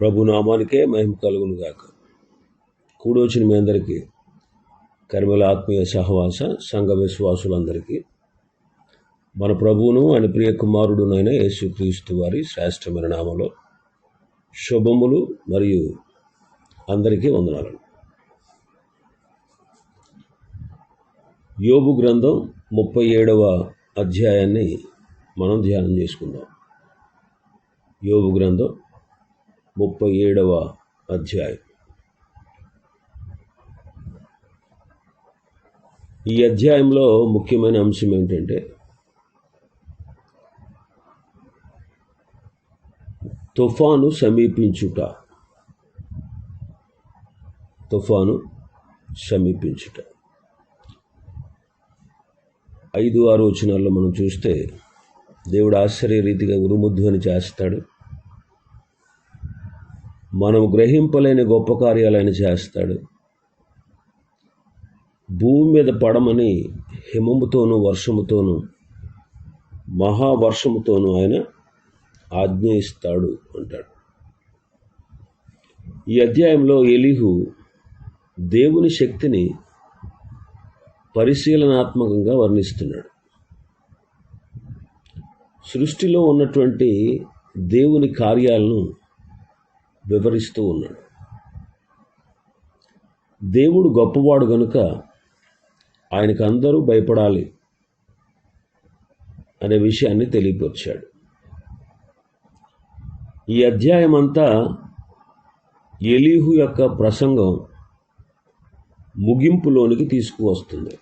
ప్రభు నామానికే మహిమ కలుగును గాక కూడొచ్చిన మీ అందరికీ కర్మల ఆత్మీయ సహవాస సంఘ విశ్వాసులందరికీ మన ప్రభువును అని ప్రియ కుమారుడునైన యేసుక్రీస్తు వారి శ్రేష్టమైన నామలో శుభములు మరియు అందరికీ వందనాలు. యోబు గ్రంథం ముప్పై ఏడవ అధ్యాయాన్ని మనం ధ్యానం చేసుకుందాం. యోబు గ్రంథం ముప్పై ఏడవ అధ్యాయం. ఈ అధ్యాయంలో ముఖ్యమైన అంశం ఏంటంటే తుఫాను సమీపించుట. తుఫాను సమీపించుట. ఐదు ఆరు వచనాల్లో మనం చూస్తే దేవుడు ఆశ్చర్య రీతిగా ఉరుముధ్వని చేస్తాడు. మనం గ్రహింపలేని గొప్ప కార్యాలను చేస్తాడు. భూమి మీద పడమని హిమముతోనూ వర్షముతోనూ మహావర్షముతోనూ ఆయన ఆజ్ఞ ఇస్తాడు అంటాడు. ఈ అధ్యాయంలో ఎలిహు దేవుని శక్తిని పరిశీలనాత్మకంగా వర్ణిస్తున్నాడు. సృష్టిలో ఉన్నటువంటి దేవుని కార్యాలను వివరిస్తూ ఉన్నాడు. దేవుడు గొప్పవాడు గనుక ఆయనకు అందరూ భయపడాలి అనే విషయాన్ని తెలియపరిచాడు. ఈ అధ్యాయం అంతా ఎలీహు యొక్క ప్రసంగం ముగింపులోనికి తీసుకువస్తుంది.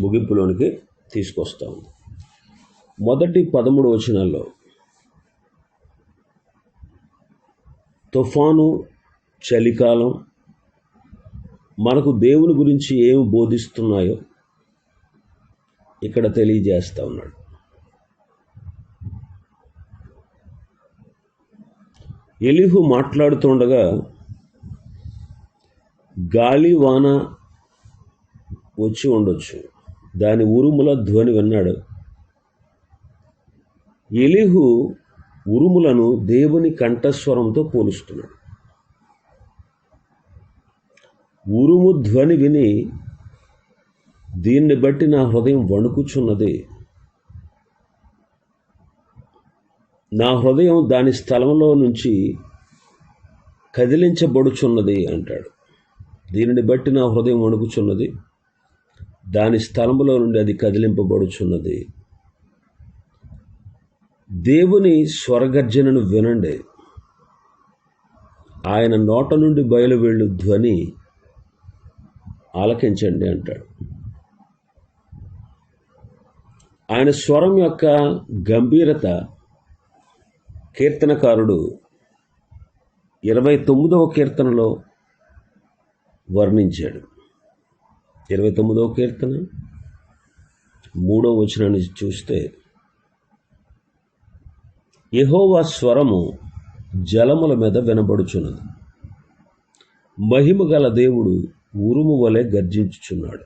ముగింపులోనికి తీసుకొస్తా ఉంది మొదటి పదమూడు వచనాల్లో తుఫాను చలికాలం మనకు దేవుని గురించి ఏమి బోధిస్తున్నాయో ఇక్కడ తెలియజేస్తా ఉన్నాడు. ఎలిహు మాట్లాడుతుండగా గాలి వాన వచ్చి ఉండొచ్చు. దాని ఉరుముల ధ్వని విన్నాడు. ఎలిహు ఉరుములను దేవుని కంఠస్వరంతో పోలుస్తున్నాడు. ఉరుము ధ్వని విని దీన్ని బట్టి నా హృదయం వణుకుచున్నది. నా హృదయం దాని స్థలంలో నుంచి కదిలించబడుచున్నది అంటాడు. దీనిని బట్టి నా హృదయం వణుకుచున్నది. దాని స్థలంలో నుండి అది కదిలింపబడుచున్నది. దేవుని స్వరగర్జనను వినండి. ఆయన నోట నుండి బయలువెళ్ళు ధ్వని ఆలకించండి అంటాడు. ఆయన స్వరం యొక్క గంభీరత కీర్తనకారుడు ఇరవై తొమ్మిదవ కీర్తనలో వర్ణించాడు. ఇరవై తొమ్మిదవ కీర్తన మూడవ వచనాన్ని చూస్తే యహోవా స్వరము జలముల మీద వినబడుచున్నది. మహిమ గల దేవుడు ఉరుము వలె గర్జించుచున్నాడు.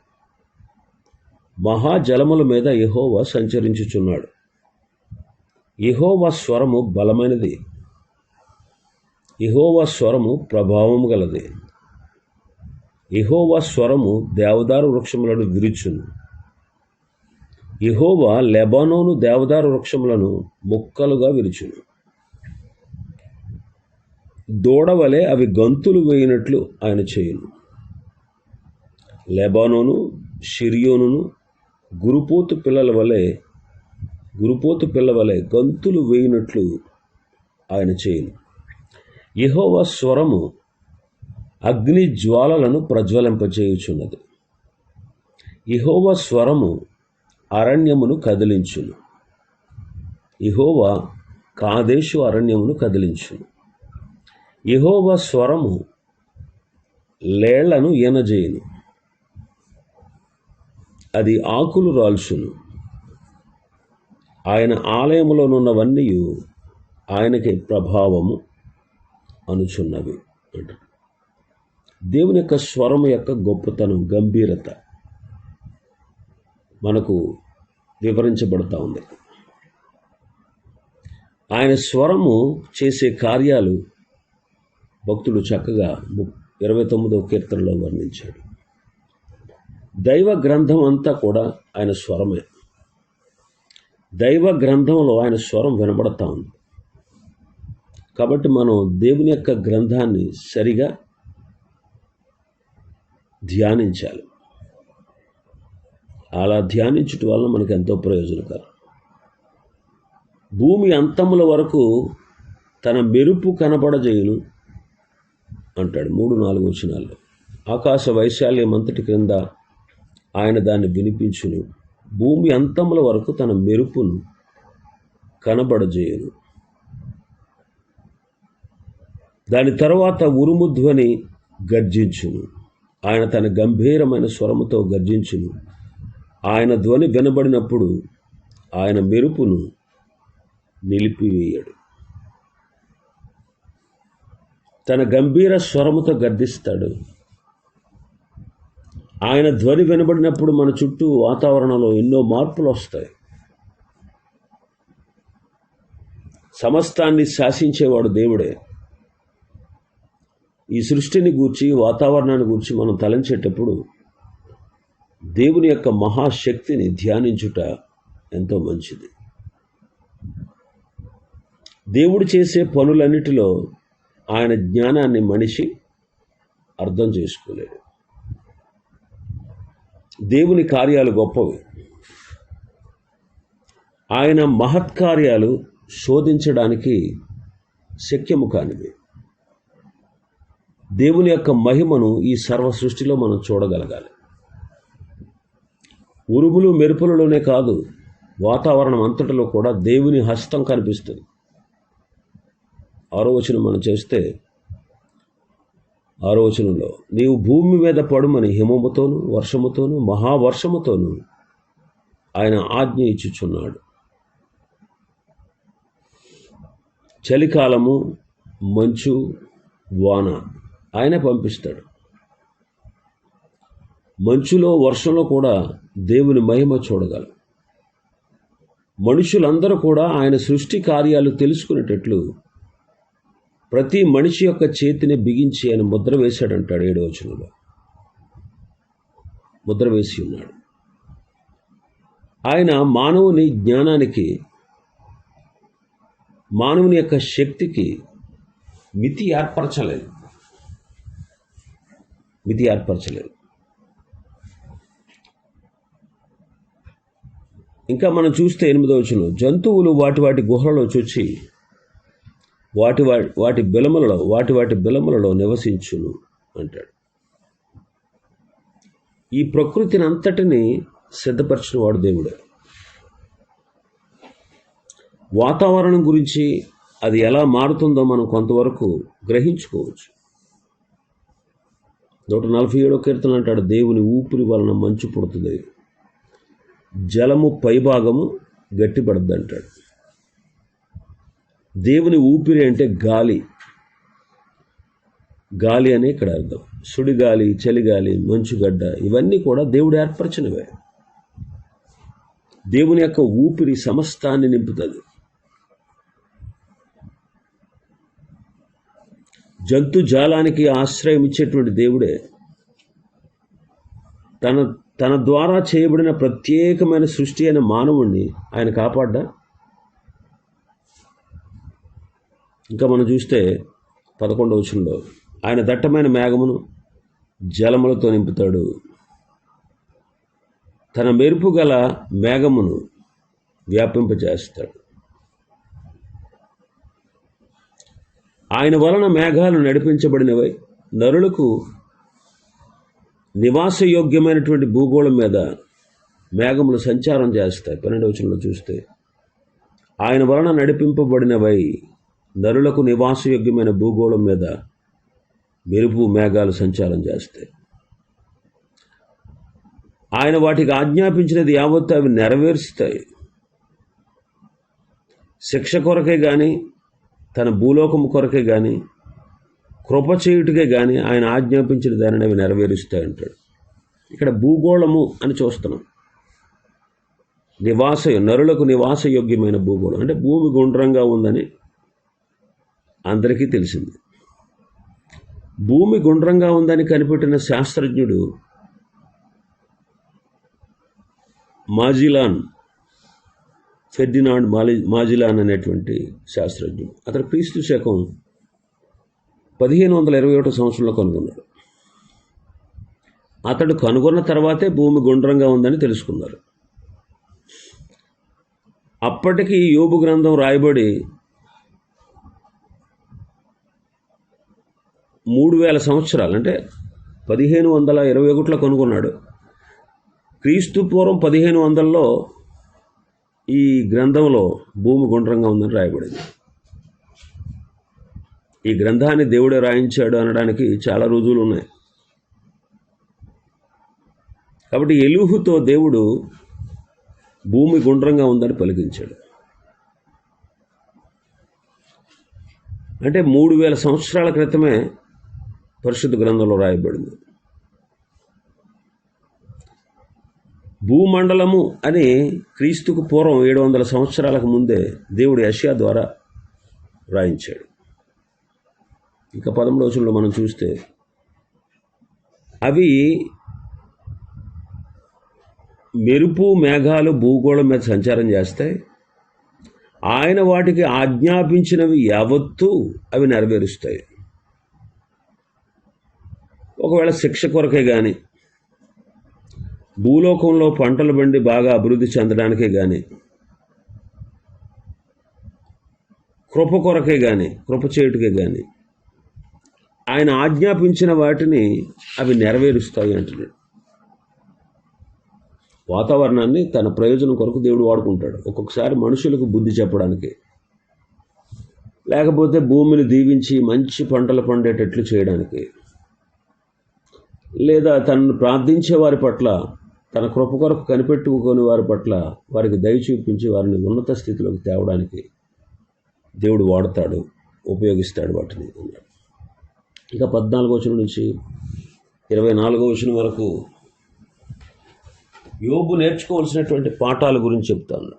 మహాజలముల మీద యహోవా సంచరించుచున్నాడు. యహోవా స్వరము బలమైనది. యహోవా స్వరము ప్రభావము గలది. యహోవా స్వరము దేవదారు వృక్షములను విరుచును. యహోవా లెబానోను దేవదారు వృక్షములను ముక్కలుగా విరుచును. దూడవలే అవి గంతులు వేయినట్లు ఆయన చేయును. లెబానోను షిరియోనును గురుపోతు పిల్లల వలె గురుపోతు పిల్ల వలె గంతులు వేయినట్లు ఆయన చేయును. యహోవా స్వరము అగ్ని జ్వాలలను ప్రజ్వలింపచేయుచున్నది. ఇహోవా స్వరము అరణ్యమును కదిలించును. ఇహోవా కాదేశు అరణ్యమును కదిలించును. ఇహోవా స్వరము లేళ్ళను ఈనజేయును. అది ఆకులు రాల్చును. ఆయన ఆలయములోనున్నవన్నీ ఆయనకి ప్రభావము అనుచున్నవి అంటారు దేవుని యొక్క స్వరం యొక్క గొప్పతనం గంభీరత. మనకు వివరించబడుతూ ఉంది. ఆయన స్వరము చేసే కార్యాలు భక్తుడు చక్కగా ము- ఇరవై తొమ్మిదవ కీర్తనలో వర్ణించాడు. దైవ గ్రంథం అంతా కూడా ఆయన స్వరమే. దైవ గ్రంథంలో ఆయన స్వరం వినబడతా ఉంది. కాబట్టి మనం దేవుని యొక్క గ్రంథాన్ని సరిగా ధ్యానించాలి. అలా ధ్యానించుట వల్ల మనకు ఎంతో ప్రయోజనకరం. భూమి అంతముల వరకు తన మెరుపు కనపడజేయును అంటాడు మూడు నాలుగు వచనాల్లో. ఆకాశ వైశాల్యం అంతటి క్రింద ఆయన దాన్ని వినిపించును. భూమి అంతముల వరకు తన మెరుపును కనబడజేయును. దాని తర్వాత ఉరుముధ్వని గర్జించును. ఆయన తన గంభీరమైన స్వరముతో గర్జించును. ఆయన ధ్వని వినబడినప్పుడు ఆయన మెరుపును నిలిపివేయడు. తన గంభీర స్వరముతో గర్దిస్తాడు ఆయన ధ్వని వినబడినప్పుడు మన చుట్టూ వాతావరణంలో ఎన్నో మార్పులు వస్తాయి. సమస్తాన్ని శాసించేవాడు దేవుడే. ఈ సృష్టిని గూర్చి వాతావరణాన్ని గూర్చి మనం తలంచేటప్పుడు దేవుని యొక్క మహాశక్తిని ధ్యానించుట ఎంతో మంచిది. దేవుడు చేసే పనులన్నిటిలో ఆయన జ్ఞానాన్ని మనిషి అర్థం చేసుకోలేడు. దేవుని కార్యాలు గొప్పవి. ఆయన మహత్కార్యాలు శోధించడానికి శక్యము కానివి. దేవుని యొక్క మహిమను ఈ సర్వ సృష్టిలో మనం చూడగలగాలి. ఉరుములు మెరుపులలోనే కాదు వాతావరణం అంతటిలో కూడా దేవుని హస్తం కనిపిస్తుంది. ఆరోచన మనం చేస్తే ఆరోచనలో నీవు భూమి మీద పడుమని హిమముతోను వర్షముతోను మహావర్షముతోనూ ఆయన ఆజ్ఞ ఇచ్చుచున్నాడు. చలికాలము మంచు వాన ఆయన పంపిస్తాడు. మంచులో వర్షంలో కూడా దేవుని మహిమ చూడగలం. మనుషులందరూ కూడా ఆయన సృష్టి కార్యాలు తెలుసుకునేటట్లు ప్రతి మనిషి యొక్క చేతిని బిగించి ఆయన ముద్ర వేశాడంటాడు ఏడవ వచనంలో. ముద్ర వేసి ఉన్నాడు. ఆయన మానవుని జ్ఞానానికి మానవుని యొక్క శక్తికి మితి ఏర్పరచలేదు. మితి ఏర్పరచలేదు. ఇంకా మనం చూస్తే ఎనిమిదో వచనం. జంతువులు వాటి వాటి గుహలలో చొచ్చి వాటి వాటి వాటి బిలములలో వాటి వాటి బిలములలో నివసించును అంటాడు. ఈ ప్రకృతిని అంతటిని సిద్ధపరిచిన వాడు దేవుడే. వాతావరణం గురించి అది ఎలా మారుతుందో మనం కొంతవరకు గ్రహించుకోవచ్చు. నూట నలభై ఏడో కీర్తన అంటాడు దేవుని ఊపిరి వలన మంచు పుడుతుంది. జలము పైభాగము గట్టిపడద్దు అంటాడు దేవుని ఊపిరి అంటే గాలి. గాలి అని ఇక్కడ అర్థం. సుడిగాలి చలిగాలి మంచుగడ్డ ఇవన్నీ కూడా దేవుడు ఏర్పరచినవే. దేవుని యొక్క ఊపిరి సమస్తాన్ని నింపుతుంది. జంతు జాలానికి ఆశ్రయం ఇచ్చేటువంటి దేవుడే తన తన ద్వారా చేయబడిన ప్రత్యేకమైన సృష్టి అయిన మానవుణ్ణి ఆయన కాపాడ్డా? ఇంకా మనం చూస్తే పదకొండవ వచనంలో ఆయన దట్టమైన మేఘమును జలములతో నింపుతాడు. తన మెరుపు గల మేఘమును వ్యాపింపజేస్తాడు. ఆయన వలన మేఘాలు నడిపించబడినవై నరులకు నివాసయోగ్యమైనటువంటి భూగోళం మీద మేఘములు సంచారం చేస్తాయి. పన్నెండు వచనంలో చూస్తే ఆయన వలన నడిపింపబడినవై నరులకు నివాసయోగ్యమైన భూగోళం మీద మెరుపు మేఘాలు సంచారం చేస్తాయి. ఆయన వాటికి ఆజ్ఞాపించినది యావత్తు అవి నెరవేరుస్తాయి. శిక్ష కొరకే కానీ తన భూలోకము కొరకే కానీ కృప చేయుటికే కానీ ఆయన ఆజ్ఞాపించిన దానిని అవి నెరవేరుస్తాయి అంటాడు. ఇక్కడ భూగోళము అని చూస్తున్నాం. నివాస నరులకు నివాసయోగ్యమైన భూగోళం. అంటే భూమి గుండ్రంగా ఉందని అందరికీ తెలిసింది. భూమి గుండ్రంగా ఉందని కనిపెట్టిన శాస్త్రజ్ఞుడు మాజిలాన్ ఫెర్డినాండ్ మాలి మాజిలాన్ అనేటువంటి శాస్త్రజ్ఞుడు. అతను క్రీస్తు శకం పదిహేను వందల ఇరవై ఒకటో సంవత్సరంలో కనుగొన్నాడు. అతడు కనుగొన్న తర్వాతే భూమి గుండ్రంగా ఉందని తెలుసుకున్నారు. అప్పటికి యోబు గ్రంథం రాయబడి మూడు వేల సంవత్సరాలు అంటే పదిహేను వందల ఇరవై ఒకటిలో కనుగొన్నాడు. క్రీస్తు పూర్వం పదిహేను వందల్లో ఈ గ్రంథంలో భూమి గుండ్రంగా ఉందని రాయబడింది. ఈ గ్రంథాన్ని దేవుడే రాయించాడు అనడానికి చాలా రుజువులు ఉన్నాయి. కాబట్టి ఎలుహుతో దేవుడు భూమి గుండ్రంగా ఉందని పలికించాడు. అంటే మూడు వేల సంవత్సరాల క్రితమే పరిశుద్ధ గ్రంథంలో రాయబడింది. భూమండలము అని క్రీస్తుకు పూర్వం ఏడు వందల సంవత్సరాలకు ముందే దేవుడు యష్యా ద్వారా రాయించాడు. ఇంకా పదమూడు రోజుల్లో మనం చూస్తే అవి మెరుపు మేఘాలు భూగోళం మీద సంచారం చేస్తాయి. ఆయన వాటికి ఆజ్ఞాపించినవి యావత్తూ అవి నెరవేరుస్తాయి. ఒకవేళ శిక్ష కొరకే కానీ భూలోకంలో పంటలు బండి బాగా అభివృద్ధి చెందడానికే కానీ కృప కొరకే కానీ కృప చేయుటకే కానీ ఆయన ఆజ్ఞాపించిన వాటిని అవి నెరవేరుస్తాయి అంటున్నాడు. వాతావరణాన్ని తన ప్రయోజనం కొరకు దేవుడు వాడుకుంటాడు. ఒక్కొక్కసారి మనుషులకు బుద్ధి చెప్పడానికి. లేకపోతే భూమిని దీవించి మంచి పంటలు పండేటట్లు చేయడానికి. లేదా తనను ప్రార్థించే వారి పట్ల తన కృప కొరకు కనిపెట్టుకుని వారి పట్ల వారికి దయ చూపించి వారిని ఉన్నత స్థితిలోకి తేవడానికి దేవుడు వాడతాడు ఉపయోగిస్తాడు వాటిని అన్నాడు. ఇక పద్నాలుగో వచనం నుంచి ఇరవై నాలుగో వచనం వరకు యోగు నేర్చుకోవాల్సినటువంటి పాఠాల గురించి చెప్తాను.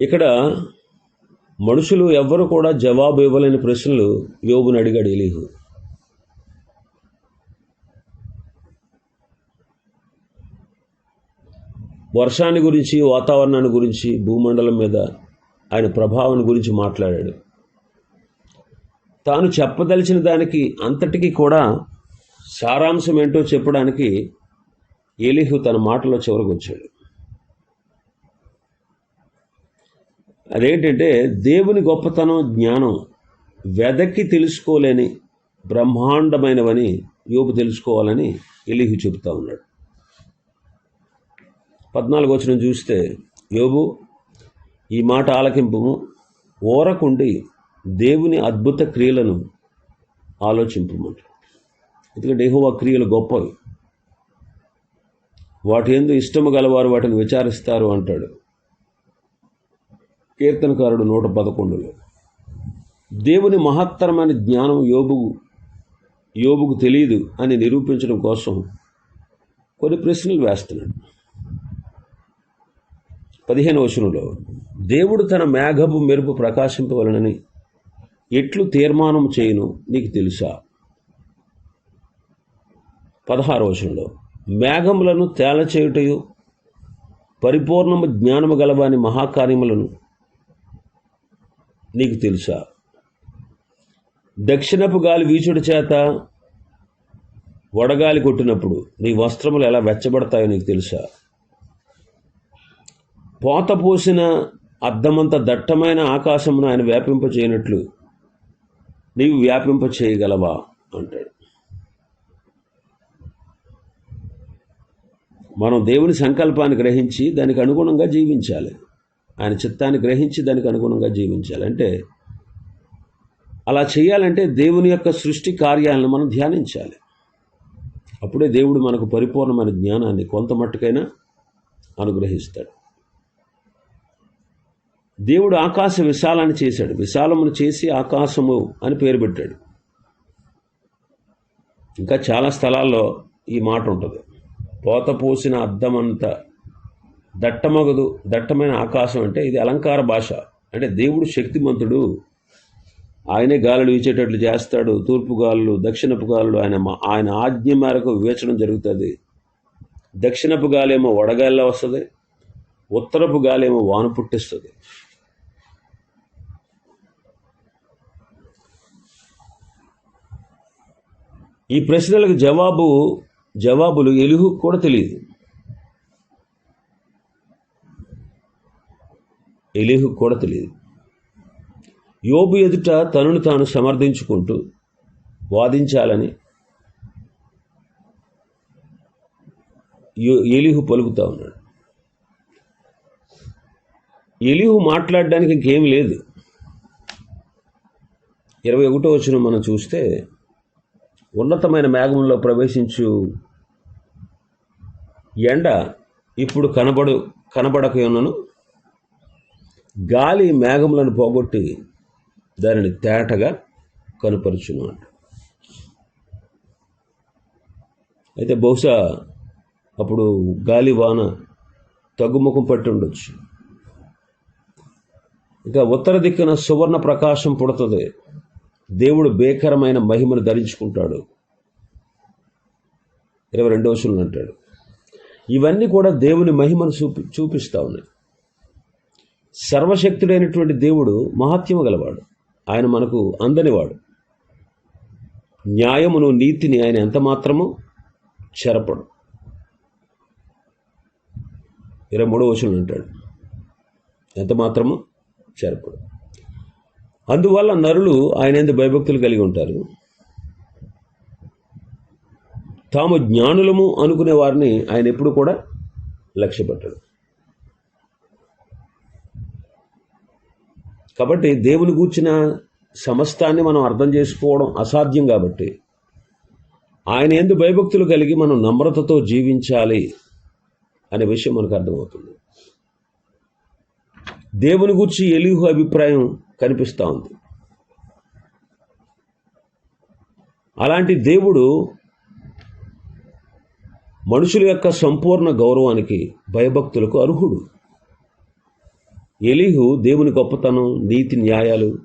ఇక్కడ మనుషులు ఎవ్వరు కూడా జవాబు ఇవ్వలేని ప్రశ్నలు యోగుని అడిగాడు ఎలీహు. వర్షాన్ని గురించి వాతావరణాన్ని గురించి భూమండలం మీద ఆయన ప్రభావం గురించి మాట్లాడాడు. తాను చెప్పదలిచిన దానికి అంతటికీ కూడా సారాంశం ఏంటో చెప్పడానికి ఎలిహు తన మాటలో చివరికి వచ్చాడు. అదేంటంటే దేవుని గొప్పతనం జ్ఞానం వెదక్కి తెలుసుకోలేని బ్రహ్మాండమైనవని యోపు తెలుసుకోవాలని ఎలిహు చెబుతా ఉన్నాడు. పద్నాలుగు వచ్చిన చూస్తే యోబు ఈ మాట ఆలకింపు ఓరకుండి దేవుని అద్భుత క్రియలను ఆలోచింపమంట ఎందుకంటే యెహోవా క్రియలు గొప్పవి. వాటి ఎందు ఇష్టము గలవారు వాటిని విచారిస్తారు అంటాడు. కీర్తనకారుడు నూట పదకొండులో దేవుని మహత్తరమైన జ్ఞానం యోబు యోబుకు తెలియదు అని నిరూపించడం కోసం కొన్ని ప్రశ్నలు వేస్తున్నాడు. పదిహేను వచనంలో దేవుడు తన మేఘపు మెరుపు ప్రకాశింపవలనని ఎట్లు తీర్మానం చేయను నీకు తెలుసా? పదహారు వచనంలో మేఘములను తేలచేయుటయు పరిపూర్ణము జ్ఞానము గలవాని మహాకార్యములను నీకు తెలుసా? దక్షిణపు గాలి వీచుడి చేత వడగాలి కొట్టినప్పుడు నీ వస్త్రములు ఎలా వెచ్చబడతాయో నీకు తెలుసా? పోత పోసిన అద్దమంత దట్టమైన ఆకాశమును ఆయన వ్యాపింప చేయనట్లు నీవు వ్యాపింప చేయగలవా అంటాడు. మనం దేవుని సంకల్పాన్ని గ్రహించి దానికి అనుగుణంగా జీవించాలి. ఆయన చిత్తాన్ని గ్రహించి దానికి అనుగుణంగా జీవించాలి. అంటే అలా చేయాలంటే దేవుని యొక్క సృష్టి కార్యాలను మనం ధ్యానించాలి. అప్పుడే దేవుడు మనకు పరిపూర్ణమైన జ్ఞానాన్ని కొంత మట్టుకైనా అనుగ్రహిస్తాడు. దేవుడు ఆకాశ విశాలాన్ని చేశాడు. విశాలమును చేసి ఆకాశము అని పేరు పెట్టాడు. ఇంకా చాలా స్థలాల్లో ఈ మాట ఉంటుంది. పోత పోసిన అద్దమంత దట్టమగదు దట్టమైన ఆకాశం అంటే ఇది అలంకార భాష. అంటే దేవుడు శక్తిమంతుడు. ఆయనే గాలులు వీచేటట్లు చేస్తాడు. తూర్పు గాలులు దక్షిణపు గాలులు ఆయన ఆయన ఆజ్ఞ మేరకు వేచడం జరుగుతుంది. దక్షిణపు గాలేమో వడగాలిలో వస్తుంది. ఉత్తరపు గాలేమో వాన పుట్టిస్తుంది. ఈ ప్రశ్నలకు జవాబు జవాబులు ఎలుగు కూడా తెలియదు. ఎలీహు కూడా తెలియదు. యోబు ఎదుట తనను తాను సమర్థించుకుంటూ వాదించాలని ఎలిహు పలుకుతా ఉన్నాడు. ఎలిహు మాట్లాడడానికి ఇంకేం లేదు. ఇరవై ఒకటో వచ్చిన మనం చూస్తే ఉన్నతమైన మేఘంలో ప్రవేశించు ఎండ ఇప్పుడు కనబడు కనబడకయున్నను. గాలి మేఘములను పోగొట్టి దానిని తేటగా కనుపరుచును అంట. అయితే బహుశా అప్పుడు గాలి వాన తగ్గుముఖం పట్టి ఉండొచ్చు. ఇంకా ఉత్తర దిక్కున సువర్ణ ప్రకాశం పుడుతుంది. దేవుడు భేకరమైన మహిమను ధరించుకుంటాడు. ఇరవై రెండవ వచనంలో అంటాడు ఇవన్నీ కూడా దేవుని మహిమను చూపి చూపిస్తూ ఉన్నాయి. సర్వశక్తుడైనటువంటి దేవుడు మహాత్యము గలవాడు. ఆయన మనకు అందనివాడు. న్యాయమును నీతిని ఆయన ఎంత మాత్రము చెరపడు. ఇరవై మూడో వచనం అంటాడు ఎంత మాత్రము చెరపడు. అందువల్ల నరులు ఆయన ఎందు భయభక్తులు కలిగి ఉంటారు. తాము జ్ఞానులము అనుకునే వారిని ఆయన ఎప్పుడు కూడా లక్ష్యపెట్టడు. కాబట్టి దేవుని గూర్చిన సమస్తాన్ని మనం అర్థం చేసుకోవడం అసాధ్యం కాబట్టి ఆయన ఎందు భయభక్తులు కలిగి మనం నమ్రతతో జీవించాలి అనే విషయం మనకు అర్థమవుతుంది. దేవుని గురించి ఎలిహు అభిప్రాయం కనిపిస్తూ ఉంది. అలాంటి దేవుడు మనుషుల యొక్క సంపూర్ణ గౌరవానికి భయభక్తులకు అర్హుడు. ఎలీహు దేవుని గొప్పతనం నీతి న్యాయాలు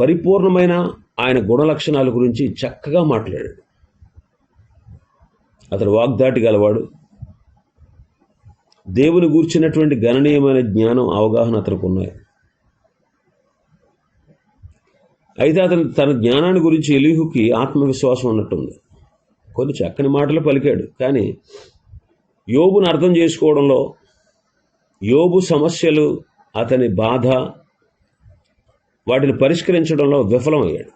పరిపూర్ణమైన ఆయన గుణలక్షణాల గురించి చక్కగా మాట్లాడాడు. అతడు వాగ్దాటి గలవాడు. దేవుని గూర్చినటువంటి గణనీయమైన జ్ఞానం అవగాహన అతనికి ఉన్నాయి. అయితే అతను తన జ్ఞానాన్ని గురించి ఎలీహుకి ఆత్మవిశ్వాసం ఉన్నట్టుంది కొన్ని చక్కని మాటలు పలికాడు. కానీ యోబును అర్థం చేసుకోవడంలో యోబు సమస్యలు అతని బాధ వాటిని పరిష్కరించడంలో విఫలమయ్యాడు.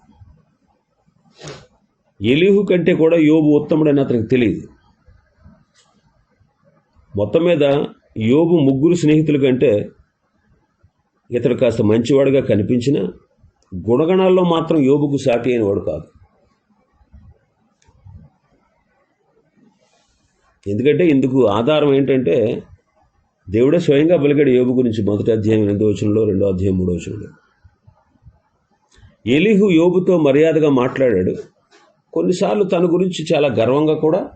ఎలీహు కంటే కూడా యోబు ఉత్తముడని అతనికి తెలియదు. మొత్తం మీద యోబు ముగ్గురు స్నేహితుల కంటే ఇతడు కాస్త మంచివాడుగా కనిపించిన గుణగణాల్లో మాత్రం యోగుకు సాటి అయినవాడు కాదు. ఎందుకంటే ఇందుకు ఆధారం ఏంటంటే దేవుడే స్వయంగా పలికాడు యోగు గురించి మొదటి అధ్యాయం రెండో వచనంలో రెండో అధ్యాయం మూడో వచనంలో. ఎలిహు యోబుతో మర్యాదగా మాట్లాడాడు. కొన్నిసార్లు తన గురించి చాలా గర్వంగా కూడా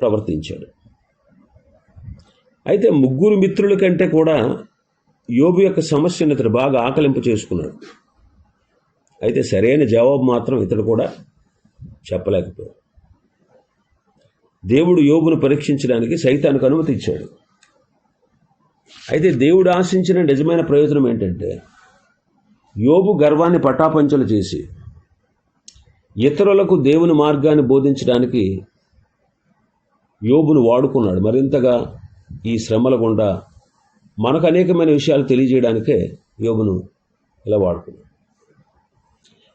ప్రవర్తించాడు. అయితే ముగ్గురు మిత్రుల కంటే కూడా యోబు యొక్క సమస్యను అతను బాగా ఆకలింపు చేసుకున్నాడు అయితే సరైన జవాబు మాత్రం ఇతడు కూడా చెప్పలేకపోయాడు. దేవుడు యోగును పరీక్షించడానికి సైతానికి అనుమతి ఇచ్చాడు. అయితే దేవుడు ఆశించిన నిజమైన ప్రయోజనం ఏంటంటే యోగు గర్వాన్ని పటాపంచలు చేసి ఇతరులకు దేవుని మార్గాన్ని బోధించడానికి యోగును వాడుకున్నాడు. మరింతగా ఈ శ్రమల గుండా మనకు అనేకమైన విషయాలు తెలియజేయడానికే యోగును ఇలా వాడుకున్నాడు.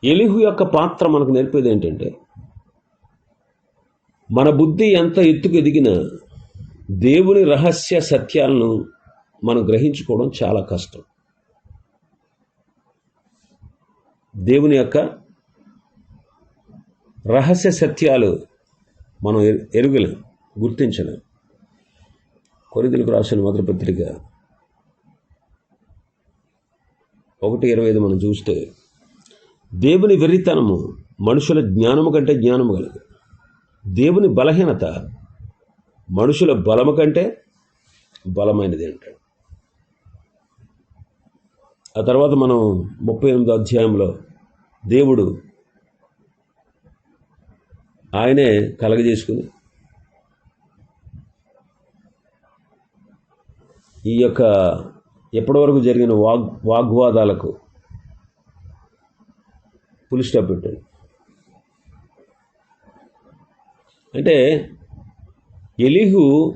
ఎలిహు యొక్క పాత్ర మనకు నేర్పేది ఏంటంటే మన బుద్ధి ఎంత ఎత్తుకు ఎదిగినా దేవుని రహస్య సత్యాలను మనం గ్రహించుకోవడం చాలా కష్టం. దేవుని యొక్క రహస్య సత్యాలు మనం ఎరు- ఎరుగలేం గుర్తించలేం. కొరిదలకు రాసిన మొదటి పత్రిక ఒకటి ఇరవై ఐదు మనం చూస్తే దేవుని వెర్రితనము మనుషుల జ్ఞానము కంటే జ్ఞానము కలదు దేవుని బలహీనత మనుషుల బలము కంటే బలమైనది అంటాడు. ఆ తర్వాత మనం ముప్పై ఎనిమిదో అధ్యాయంలో దేవుడు ఆయనే కలగజేసుకుని ఈ యొక్క ఎప్పటివరకు జరిగిన వాగ్ వాగ్వాదాలకు ఫుల్ స్టాప్ పెట్టాడు. అంటే ఎలిహు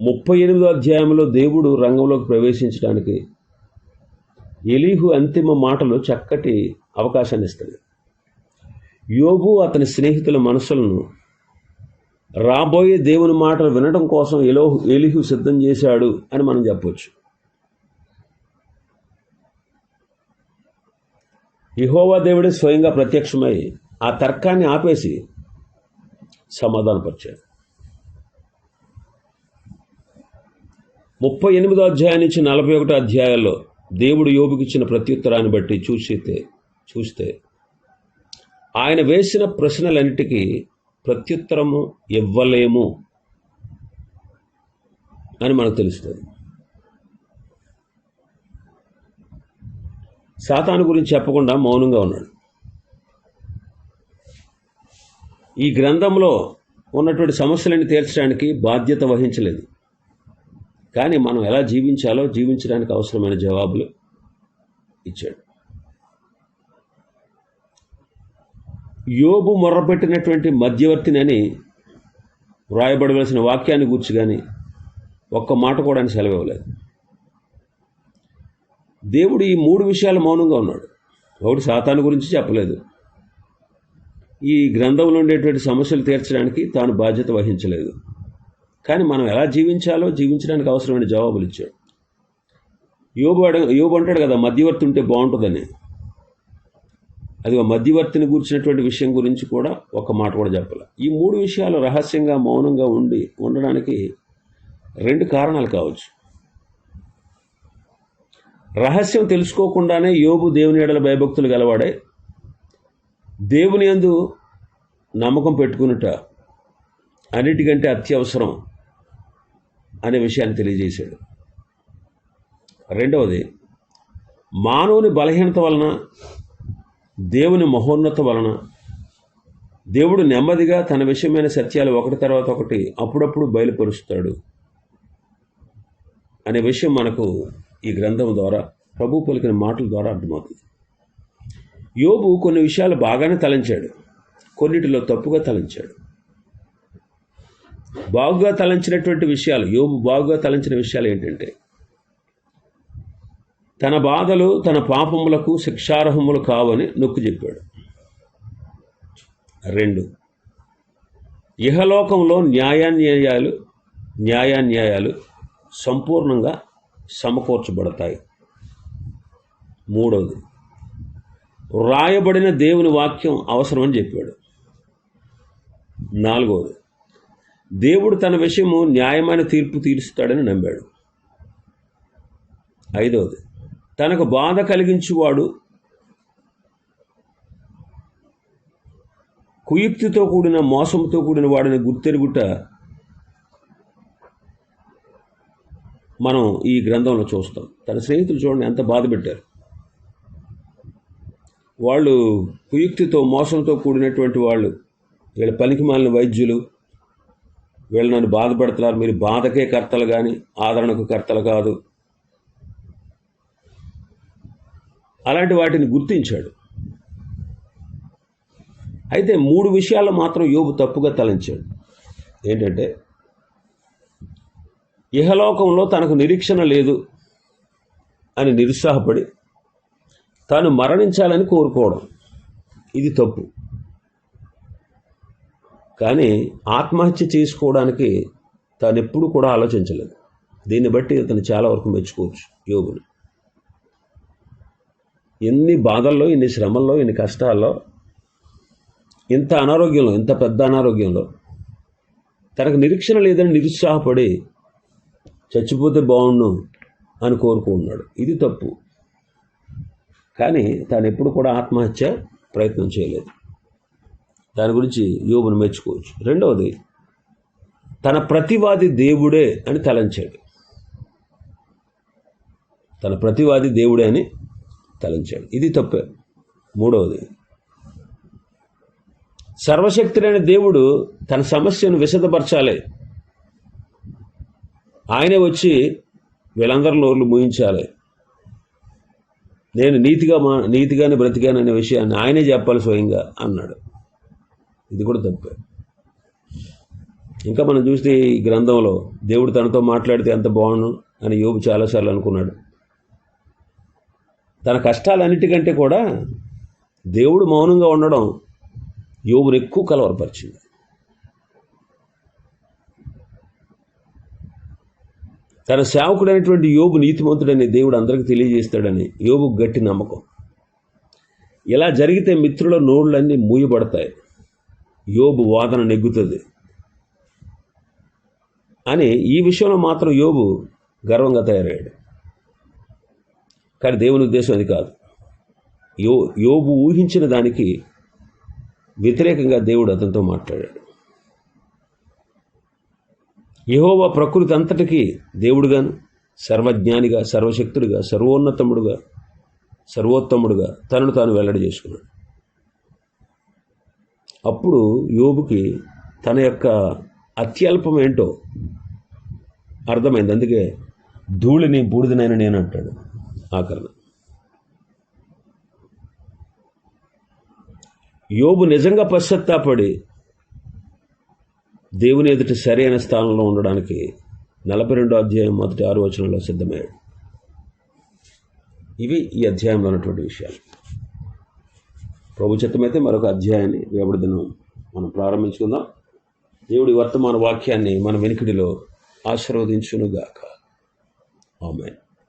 ముప్పై ఎనిమిదో అధ్యాయంలో దేవుడు రంగంలోకి ప్రవేశించడానికి ఎలీహు అంతిమ మాటలు చక్కటి అవకాశాన్ని ఇస్తాడు. యోబు అతని స్నేహితుల మనసులను రాబోయే దేవుని మాటలు వినడం కోసం ఎలో ఎలిహు సిద్ధం చేశాడు అని మనం చెప్పవచ్చు యహోవా దేవుడే స్వయంగా ప్రత్యక్షమై ఆ తర్కాన్ని ఆపేసి సమాధానపరిచాడు. ముప్పై ఎనిమిదో అధ్యాయం నుంచి నలభై ఒకటో అధ్యాయాల్లో దేవుడు యోగుకిచ్చిన ప్రత్యుత్తరాన్ని బట్టి చూసితే చూస్తే ఆయన వేసిన ప్రశ్నలన్నిటికీ ప్రత్యుత్తరము ఇవ్వలేము అని మనకు తెలుస్తుంది. సాతాను గురించి చెప్పకుండా మౌనంగా ఉన్నాడు. ఈ గ్రంథంలో ఉన్నటువంటి సమస్యలను తీర్చడానికి బాధ్యత వహించలేదు. కానీ మనం ఎలా జీవించాలో జీవించడానికి అవసరమైన జవాబులు ఇచ్చాడు. యోబు మొర్రపెట్టినటువంటి మధ్యవర్తినని వ్రాయబడవలసిన వాక్యాన్ని గూర్చి కానీ ఒక్క మాట కూడా ఆయన సెలవు ఇవ్వలేదు దేవుడు ఈ మూడు విషయాలు మౌనంగా ఉన్నాడు. ఒకటి సాతాను గురించి చెప్పలేదు. ఈ గ్రంథంలో ఉండేటువంటి సమస్యలు తీర్చడానికి తాను బాధ్యత వహించలేదు. కానీ మనం ఎలా జీవించాలో జీవించడానికి అవసరమైన జవాబులు ఇచ్చాడు. యోబు అడ యోబు అంటాడు కదా మధ్యవర్తి ఉంటే బాగుంటుందని. అది మధ్యవర్తిని గురించినటువంటి విషయం గురించి కూడా ఒక మాట కూడా చెప్పాలి. ఈ మూడు విషయాలు రహస్యంగా మౌనంగా ఉండి ఉండడానికి రెండు కారణాలు కావచ్చు. రహస్యం తెలుసుకోకుండానే యోబు దేవుని ఎడల భయభక్తులు గలవాడే. దేవుని అందు నమ్మకం పెట్టుకునుట అన్నిటికంటే అత్యవసరం అనే విషయాన్ని తెలియజేశాడు. రెండవది మానవుని బలహీనత వలన దేవుని మహోన్నత వలన దేవుడు నెమ్మదిగా తన విషయమైన సత్యాలు ఒకటి తర్వాత ఒకటి అప్పుడప్పుడు బయలుపరుస్తాడు అనే విషయం మనకు ఈ గ్రంథం ద్వారా ప్రభు పలికిన మాటల ద్వారా అర్థమవుతుంది. యోబు కొన్ని విషయాలు బాగానే తలంచాడు. కొన్నిటిలో తప్పుగా తలంచాడు. బాగుగా తలంచినటువంటి విషయాలు యోబు బాగుగా తలంచిన విషయాలు ఏంటంటే తన బాధలు తన పాపములకు శిక్షార్హములు కావని నొక్కి చెప్పాడు. రెండు ఇహలోకంలో న్యాయాన్యాయాలు న్యాయాన్యాయాలు సంపూర్ణంగా సమకూర్చబడతాయి. మూడవది రాయబడిన దేవుని వాక్యం అవసరమని చెప్పాడు. నాలుగవది దేవుడు తన విషయము న్యాయమైన తీర్పు తీరుస్తాడని నమ్మాడు. ఐదవది తనకు బాధ కలిగించువాడు కుయుక్తితో కూడిన మోసంతో కూడిన వాడిని గుర్తెరుగుట మనం ఈ గ్రంథంలో చూస్తాం. తన స్నేహితులు చూడండి ఎంత బాధ పెట్టారు. వాళ్ళు కుయుక్తితో మోసంతో కూడినటువంటి వాళ్ళు. వీళ్ళ పనికి మాలిన వైద్యులు. వీళ్ళు నన్ను బాధపడుతున్నారు మీరు బాధకే కర్తలు కానీ ఆదరణకు కర్తలు కాదు. అలాంటి వాటిని గుర్తించాడు. అయితే మూడు విషయాలు మాత్రం యోగు తప్పుగా తలంచాడు. ఏంటంటే ఇహలోకంలో తనకు నిరీక్షణ లేదు అని నిరుత్సాహపడి తాను మరణించాలని కోరుకోవడం. ఇది తప్పు. కానీ ఆత్మహత్య చేసుకోవడానికి తాను ఎప్పుడు కూడా ఆలోచించలేదు. దీన్ని బట్టి అతను చాలా వరకు మెచ్చుకోవచ్చు యోగులు. ఎన్ని బాధల్లో ఇన్ని శ్రమల్లో ఇన్ని కష్టాల్లో ఇంత అనారోగ్యంలో ఇంత పెద్ద అనారోగ్యంలో తనకు నిరీక్షణ లేదని నిరుత్సాహపడి చచ్చిపోతే బాగుండు అని కోరుకుంటున్నాడు ఇది తప్పు. కానీ తాను ఎప్పుడు కూడా ఆత్మహత్య ప్రయత్నం చేయలేదు. దాని గురించి యోగును మెచ్చుకోవచ్చు. రెండవది తన ప్రతివాది దేవుడే అని తలంచాడు. తన ప్రతివాది దేవుడే అని తలంచాడు. ఇది తప్పే. మూడవది సర్వశక్తులైన దేవుడు తన సమస్యను విశదపరచాలి. ఆయనే వచ్చి వీళ్ళందరూ నోర్లు ముయించాలి. నేను నీతిగా మా నీతిగానే బ్రతికాననే విషయాన్ని ఆయనే చెప్పాలి స్వయంగా అన్నాడు. ఇది కూడా తప్పే. ఇంకా మనం చూస్తే ఈ గ్రంథంలో దేవుడు తనతో మాట్లాడితే ఎంత బాగుండు అని యోబు చాలాసార్లు అనుకున్నాడు. తన కష్టాలన్నిటికంటే కూడా దేవుడు మౌనంగా ఉండడం యోగుని ఎక్కువ కలవరపరిచింది. తన సేవకుడైనటువంటి యోబు నీతిమంతుడని దేవుడు అందరికీ తెలియజేస్తాడని యోబు గట్టి నమ్మకం. ఇలా జరిగితే మిత్రుల నోళ్ళన్నీ మూయబడతాయి. యోబు వాదన నెగ్గుతుంది. అని ఈ విషయంలో మాత్రం యోబు గర్వంగా తయారయ్యాడు. కానీ దేవుని ఉద్దేశం అది కాదు. యో యోబు ఊహించిన దానికి వ్యతిరేకంగా దేవుడు అతనితో మాట్లాడాడు. యహోవ ప్రకృతి అంతటికీ దేవుడుగాను సర్వజ్ఞానిగా సర్వశక్తుడిగా సర్వోన్నతముడుగా సర్వోత్తముడుగా తనను తాను వెల్లడి చేసుకున్నాడు. అప్పుడు యోబుకి తన యొక్క అత్యల్పం ఏంటో అర్థమైంది. అందుకే ధూళిని బూడిదనైన నేను అంటాడు ఆకరణ యోబు నిజంగా పశ్చత్తాపడి దేవుని ఎదుటి సరైన స్థానంలో ఉండడానికి నలభై రెండో అధ్యాయం మొదటి ఆరు వచనంలో సిద్ధమయ్యాడు. ఇవి ఈ అధ్యాయంలో ఉన్నటువంటి విషయాలు. ప్రభు చిత్తమైతే మరొక అధ్యాయాన్ని రేపటి దినం మనం ప్రారంభించుకుందాం. దేవుడి వర్తమాన వాక్యాన్ని మన వెనుకడిలో ఆశీర్వదించునుగాక. ఆమె